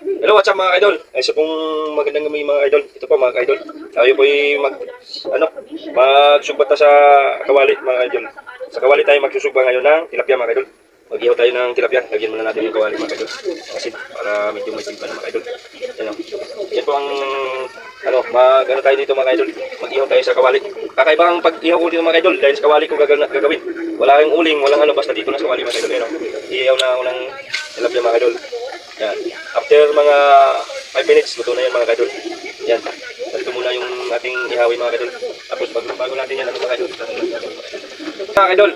Hello, what's up mga idol? Ay, isa pong magandang gabi mga idol. Ito po mga idol. Tayo po mag, ano, magsugbata sa kawali mga idol. Sa kawali tayo magsusugba ngayon ng tilapia mga idol. Mag-ihaw tayo ng tilapia. Lagyan muna natin yung kawali mga idol. Kasi para medyo may simpan mga idol. Yan o. Yan po ang, ano, mag, ano tayo dito mga idol. Mag-ihaw tayo sa kawali. Kakaiba ang pag-ihaw ko dito mga idol. Dahil sa kawali ko gagawin. Wala kang uling, walang ano, basta dito na sa kawali mga idol. Yan o. Ihaw na ako ng tilapia mga idol. Yan. After mga 5 minutes, luto na yan mga kadol. Yan. Ito muna yung ating ihawi mga kadol. Tapos bago, bago natin yan, ano mga kadol. Mga kadol,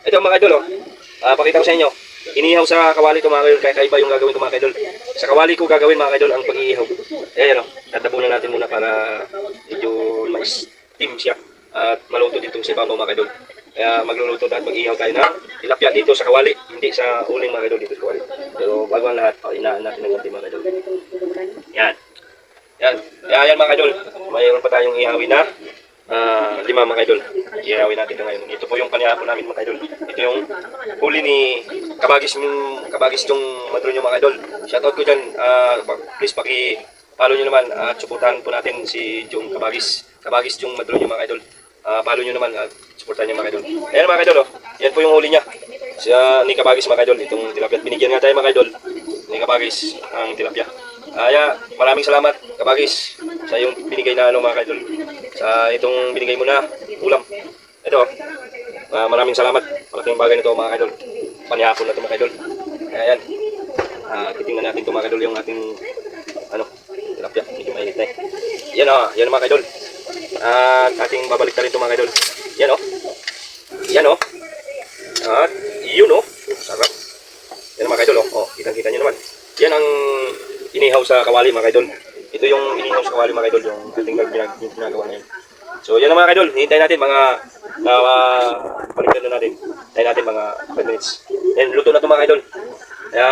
ito mga kadol, oh. Ah, pakita ko sa inyo. Inihaw sa kawali ko mga kadol, kaya kaiba yung gagawin ko mga kadol. Sa kawali ko gagawin mga kadol ang pag-iihaw. Eh, ano, tatabunan natin muna para medyo ma-steam siya. At maluto dito sa ibabaw mga kadol. Kaya magluluto at mag-ihaw tayo na tilapia dito sa kawali, hindi sa uling mga kadol dito sa kawali. Pero bago ang lahat, oh, inaan natin ng konti mga kadol. Yan. Yan. Yan, yan mga kadol. Mayroon pa tayong ihawin na ah, lima mga kadol. Ihawin natin ngayon. Ito po yung kanyapo namin mga kadol. Ito yung huli ni Kabagis yung Kabagis yung madro nyo mga kadol. Shoutout ko dyan. ah, please paki follow nyo naman at supportahan po natin si Jung Kabagis. Kabagis yung madro nyo mga idol. Ah, follow nyo naman at supportahan nyo mga idol. Ayan mga idol, oh. yan po yung huli niya. Siya ni Kabagis mga idol, itong tilapia. Binigyan nga tayo mga idol ni Kabagis ang tilapia. Kaya maraming salamat Kabagis sa yung binigay na ano mga idol. Sa itong binigay mo na ulam. Ito, ah, maraming salamat. Malaking bagay nito mga idol. Panihapon na ito mga idol. Kaya yan. Ah, titingnan natin ito mga idol yung ating ano, tilapia. Medyo mainit na eh. Yan oh, yan mga idol. At ating babalik na rin ito mga idol. Yan oh. Yan oh. At yun oh. Sarap. Yan mga idol oh. Oh, kitang-kita nyo naman. Yan ang inihaw sa kawali mga idol. Ito yung inihaw sa kawali mga idol, yung ating ginag- ginagawa ngayon. So yan ang mga idol, hintayin natin mga uh, balikan na natin. Hintayin natin mga 5 minutes. Yan, luto na ito mga idol. Kaya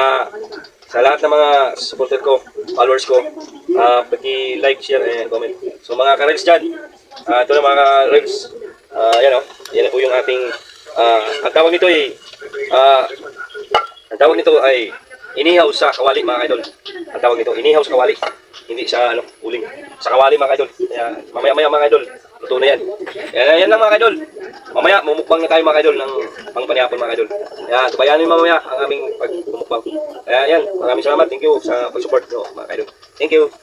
sa lahat ng mga supporter ko, followers ko, uh, paki-like, share, and comment. So mga ka-regs dyan, ah, ito na mga regs. Uh, yan o, yan na po yung ating, ah, ang tawag nito ay, ah, ang tawag nito ay inihaw sa kawali mga idol. Ang tawag nito, inihaw sa kawali. Hindi sa ano, uling. Sa kawali mga idol. Kaya mamaya-maya mga idol, luto na yan. Kaya yan lang mga idol. Mamaya, mumukbang na tayo mga idol ng pangpanihapon mga idol. Kaya tubayanin mamaya ang aming pagmumukbang. Kaya yan, maraming salamat. Thank you sa pag-support nyo mga idol. Thank you.